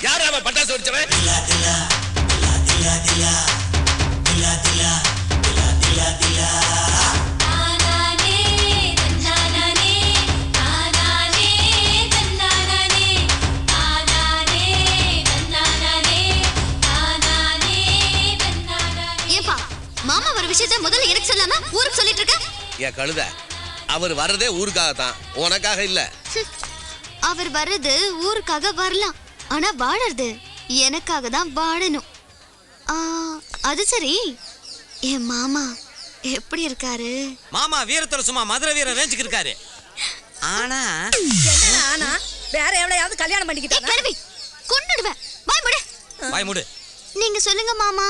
யார் அவன் பட்டாசு வெடிச்சவன்? விஷயத்த முதல்ல எனக்கு சொல்லாம ஊருக்கு சொல்லிட்டு இருக்க? என் கழுத அவர் வர்றதே ஊருக்காக தான் உனக்காக இல்ல. அவர் வர்றது ஊருக்காக வரலாம். ஆனா வாழறது எனக்காக தான் வாழணும். ஆ, அது சரி. என் மாமா எப்படி இருக்காரு? மாமா வீரத்துல சும்மா மதுரை வீரன் ரேஞ்சுக்கு இருக்காரு. ஆனா என்ன ஆனா? வேற எவ்வளையாவது கல்யாணம் ஏய் பண்ணிக்கிட்டானா கிழவி கொன்னுடுவேன் வாய் முடு. வாய் மூடு. நீங்க சொல்லுங்க மாமா.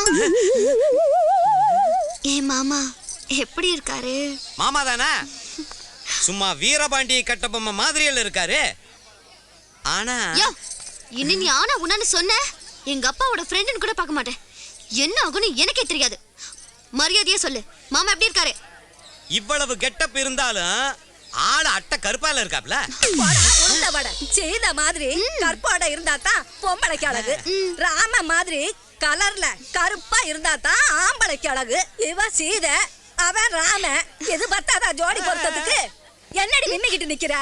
ஏன் மாமா எப்படி இருக்காரு? மாமா தானே? சும்மா வீரபாண்டி கட்டபொம்மை மாதிரியில் இருக்காரு. ஆனா இனி நீ ஆனா உன்னான்னு சொன்ன? எங்க அப்பாவோட ஃப்ரெண்டுன்னு கூட பார்க்க மாட்டேன். என்ன ஆகும்னு எனக்கே தெரியாது. மரியாதையா சொல்லு. மாமா எப்படி இருக்காரு? இவ்வளவு கெட்டப் இருந்தாலும் ஆளு அட்டை கருப்பால இருக்காப்ல. போடா, உருண்டை வடை. செய்த மாதிரி கற்போட இருந்தா தான் பொம்பளைக்கு அழகு. ராம மாதிரி கலர்ல கருப்பா இருந்தா தான் ஆம்பளைக்கு அழகு. இவ சீத அவன் ராம எது பத்தாதா ஜோடி பொருத்தத்துக்கு? என்னடி நின்னுகிட்டு நிக்கிற?